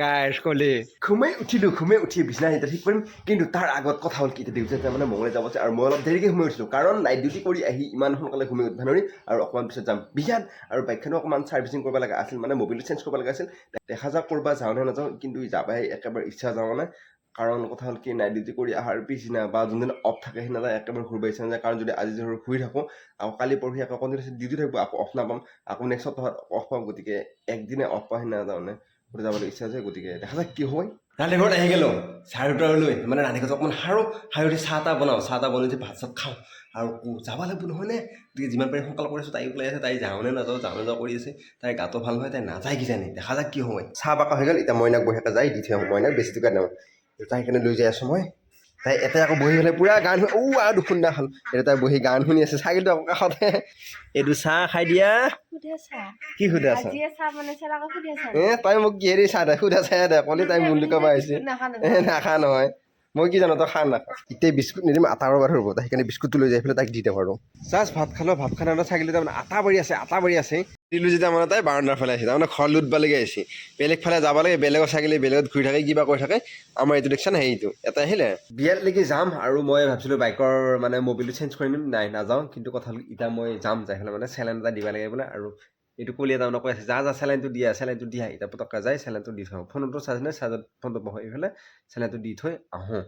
গাইছ কলি। ঘুমাই উঠিলো ঘুমাই উঠি বিচনা এতিয়া ঠিক কৰিম, কিন্তু তাৰ আগত কথা হ'ল কি, এতিয়া দেউতাই মানে মঙলে যাব আৰু মই অলপ দেৰিকৈ সোমাই উঠিলোঁ, কাৰণ নাইট ডিউটি কৰি আহি ইমান সোনকালে ঘুমাই উঠিব নোৱাৰি আৰু অকণমান পিছত যাম। বিয়াত আৰু বাইকখনো অকণমান ছাৰ্ভিচিং কৰিব লগা আছিল মানে মবিলটো চেঞ্জ কৰিব লগা আছিল। দেখা যাওক ক'ৰবাত যাওঁ নে নাযাওঁ, কিন্তু যাবাই একেবাৰে ইচ্ছা যাওঁ মানে। কাৰণ কথা হ'ল কি নাইট ডিউটি কৰি অহাৰ পিছদিনা বা যোনদিনা অফ থাকে, সেইদিনা একেবাৰে ঘূৰিব ইচ্ছা নাযায়। কাৰণ যদি আজি ধৰ শুই থাকোঁ, আকৌ কালি পৰহি আকৌ কণ্টিনিউৱাছলি ডিউটি থাকিব, আকৌ অফ নাপাম, আকৌ নেক্সট সপ্তাহত অফ পাম, গতিকে একদিনে অফ পোৱা সেইদিনা যাওঁ মানে যাবলৈ ইচ্ছা আছে গতিকে দেখা যাক কি হয়। ৰান্ধি ঘৰত আহি গ'লোঁ। চাৰে দুটালৈ মানে ৰান্ধি ঘৰত অকণমান সাৰোঁ সাৰি উঠি চাহ তাহ বনাওঁ। চাহ তাহ বনাই উঠি ভাত চাত খাওঁ। আৰু যাব লাগিব নহয়নে গতিকে যিমান পাৰি সোনকালে কৰিছোঁ তাই ওলাই আছে তাই যাওঁনে নাযাওঁ যাওঁ নাযাওঁ কৰি আছে। তাইৰ গাটো ভালো নহয় তাই নাযায় কিজানি। দেখা যাক কি সময় চাহ বাকা হৈ গ'ল এতিয়া মইনাক বহিয়াকে যাই দি থৈ আহোঁ। মইনাক বেছি টকা দিওঁ তাই সেইকাৰণে লৈ যাই আছোঁ মই। তাই এটাই আকৌ বহি পেলাই পূৰা গান শুনি ঔ আৰু দুখোন না হ'ল। এতিয়া তাই বহি গান শুনি আছে। ছাগলীটো আকৌ কাষতে এইটো চাহ খাই দিয়া। কি সুধি আছা? চাহ এ তাই মোক কিহেৰি চাহ দে? সুধা চাহ দে। ক'লে তাই মূল্য কবা আহিছে। এ নাখা নহয়। মই কি জানো তই খা নাখা। এতিয়া বিস্কুট নিদিম আটাৰ বাৰ হ'ব তাই সেইকাৰণে বিস্কুটটো লৈ যাই পেলাই তাইক দি দিওঁ আৰু জাষ্ট ভাত খালোঁ ভাত তাৰমানে ছাগলী তাৰমানে আটা বাঢ়ি আছে আটা বাঢ়ি আছে। দিলোঁ যেতিয়া মানে তাই বাৰাণ্ডাৰ ফালে আহিছে তাৰমানে ঘৰ লুটবালৈকে আহিছে। বেলেগ ফালে যাব লাগে, বেলেগৰ ছাগলী বেলেগত ঘূৰি থাকে, কিবা কৰি থাকে, আমাৰ এইটো দেখিছা নাই সেইটো এটা আহিলে। বিয়ালৈকে যাম আৰু মই ভাবিছিলোঁ বাইকৰ মানে মবিলটো চেঞ্জ কৰি নিম, নাই, নাযাওঁ, কিন্তু কথা হ'ল এতিয়া মই যাম, যাই পেলাই মানে চেলেন এটা দিব লাগে বোলে, আৰু এইটো কলিয়ে তাৰমানে কৈ আছে, যা যা চেলাইনটো দিয়া চেলাইনটো দিয়া। এতিয়া পটককৈ যায় চেলাইনটো দি থওঁ। ফোনটো চাৰ্জ নাই চাৰ্জত ফোনটো বহাই পেলাই চেলাইনটো দি থৈ আহোঁ।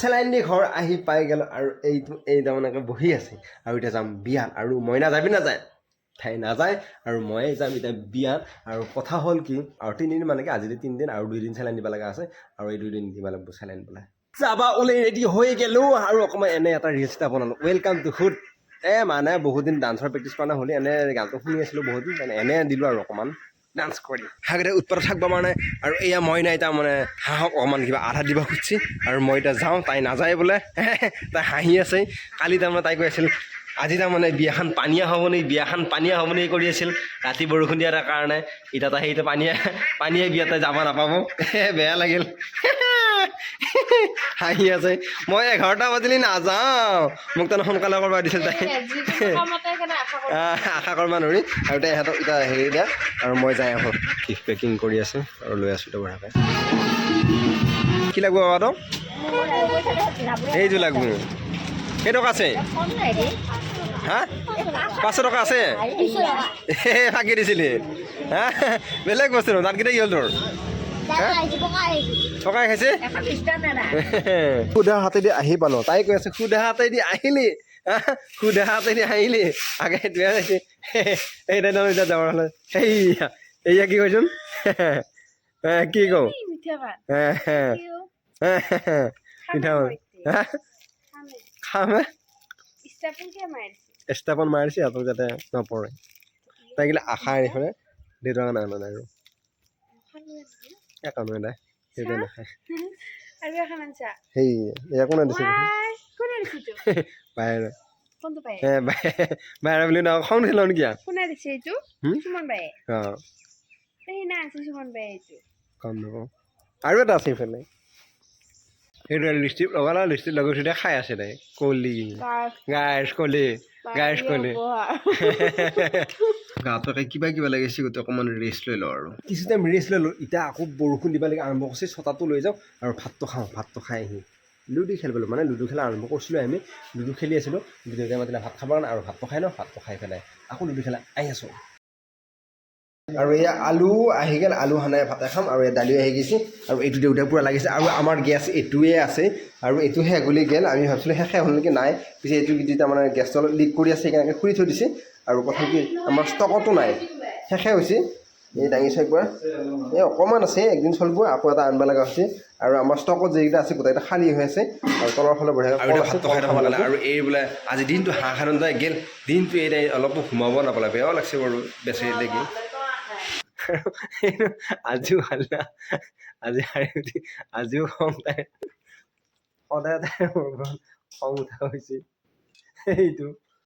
চেলাইন দি ঘৰ আহি পাই গ'ল, আৰু এইটো, এই তাৰমানে বহি আছে। আৰু এতিয়া যাম বিয়াত, আৰু মইনা যাবি নাযায়? তাই নাযায় আৰু ময়ে যাম। এতিয়া বিয়াত আৰু কথা হ'ল কি, আৰু তিনিদিন মানে কি, আজিলৈ তিনিদিন আৰু দুইদিন চেলাইন দিব লগা আছে। আৰু এই দুইদিন দিব লাগিব চেলাইন পেলাই যাবা, ওলাই ৰেডি হৈ গ'লোঁ আৰু অকণমান এনে এটা ৰিলচ এটা বনালোঁ। ৱেলকাম টু ফুড এ মানে বহুত দিন ডান্সৰ প্ৰেক্টিছ কৰা নাই হ'লে এনে গানটো শুনি আছিলোঁ বহুত দিন মানে এনে দিলোঁ আৰু অকণমান ডান্স কৰি। হাগতে উৎপাত থাকিব মানে আৰু এয়া মই নাই তাৰমানে হাঁহক অকণমান কিবা আধা দিব খুজিছে। আৰু মই এতিয়া যাওঁ, তাই নাযায় বোলে। তাই হাঁহি আছে। কালি তাৰমানে তাই কৈ আছিল আজি তাৰমানে বিয়াখন পানীয়া হ'ব নি বিয়াখন পানীয়া হ'ব নি কৰি আছিল। ৰাতি বৰষুণ দিয়াৰ কাৰণে। এতিয়া তাই সেইটো পানীয়া পানীয়ে বিয়াত যাব নাপাব। বেয়া লাগিল। হাঁহি আছে। মই এঘাৰটা বাজিলি নাযাওঁ। মোক তাৰমানে সোনকালে কৰিব দিছিল তাই। আশা কৰিব নোৱাৰি আৰু তাই ইহঁতক এতিয়া হেৰি দিয়া। আৰু মই যাই আহোঁ। গিফ্ট পেকিং কৰি আছে। আৰু লৈ আছোঁ এতিয়া বঢ়াকৈ। কি লাগিব বাবাটো এইযোৰ লাগিব। কেইটকা আছে। হা পাঁচশো টকা আছে? ফাঁকি দিছিলি। হা বেলেগ বস্তু ন তাতকেইটা কি হ'ল তোৰ? টকাই খাইছে? সুধা হাতেদি আহি পালোঁ। তাই কৈ আছে সুধা হাতেদি আহিলি? সুধা হাতেদি আহিলি। আগে সেইটোৱে এই তাই এতিয়া যাব হ'লে। সেইয়া এয়া কি কৈছোন? কি কওঁ? মিঠা? খাম। মাৰিছে ষ্টাপন মাৰিছে সিহঁতক যাতে নপৰে। তাই গিলা আশা এৰিফালে দেউতাক নাই মানে আৰু। একো নাই তাই সেইটোৱে নাখায় সেই একো নাদিছে দিছে এ বুলি ন খং উঠিল নেকি? দিছে আৰু এটা আছে ইফালে। সেইটো লিপষ্টিক লগালা লিপষ্টিক লগাই খাই আছে তাই কলি গাইছ কলি গাইছ কলি উপহাৰ গাটো একে কিবা কিবা লাগিছে গোটেই অকণমান ৰেষ্ট লৈ লওঁ আৰু। কিছু টাইম ৰেষ্ট লৈ লওঁ এতিয়া আকৌ বৰষুণ দিব লাগে আৰম্ভ কৰিছে ছটাটো লৈ যাওঁ আৰু ভাতটো খাওঁ ভাতটো খাই আহি। লুডু খেলিবলৈ মানে লুডু খেলা আৰম্ভ কৰিছিলোঁ আমি লুডু খেলি আছিলোঁ দেউতাই মাতিলে ভাত খাব কাৰণে আৰু ভাতটো খাই লওঁ ভাতটো খাই পেলাই আকৌ লুডু খেলা আহি আছোঁ। আৰু এয়া আলু আহি গ'ল আলু সানাই ভাতে খাম আৰু এয়া দালিও আহি গৈছে আৰু এইটো দেউতাই পূৰা লাগিছে আৰু আমাৰ গেছ এইটোৱে আছে আৰু এইটো শেষ গ'ল। আমি ভাবিছিলোঁ শেষ হ'ল নেকি নাই পিছে এইটো যেতিয়া মানে গেছটো অলপ লিক কৰি আছে সেইকাৰণে খুলি থৈ দিছে আৰু কথা কি আমাৰ ষ্টকতো নাই। শেষে হৈছে। এই দাঙি চাই পৰা এই অকণমান আছে একদিন চলিব আকৌ এটা আনিব লগা হৈছে। আৰু আমাৰ ষ্টকত যিকেইটা আছে গোটেইকেইটা খালী হৈ আছে আৰু তলৰ ফালে লাগে আৰু এই বোলে আজি দিনটো হাঁহ খানন্দাই গেল দিনটো এই অলপো সোমাব নাপালে বেয়াও লাগছে বাৰু বেছি লাগি আৰু সেইটো আজিও ভাল না আজি হাৰি উঠি আজিও খং তাই সদায় তাইৰ মোৰ ঘৰত খং উঠা হৈছিল। সেইটো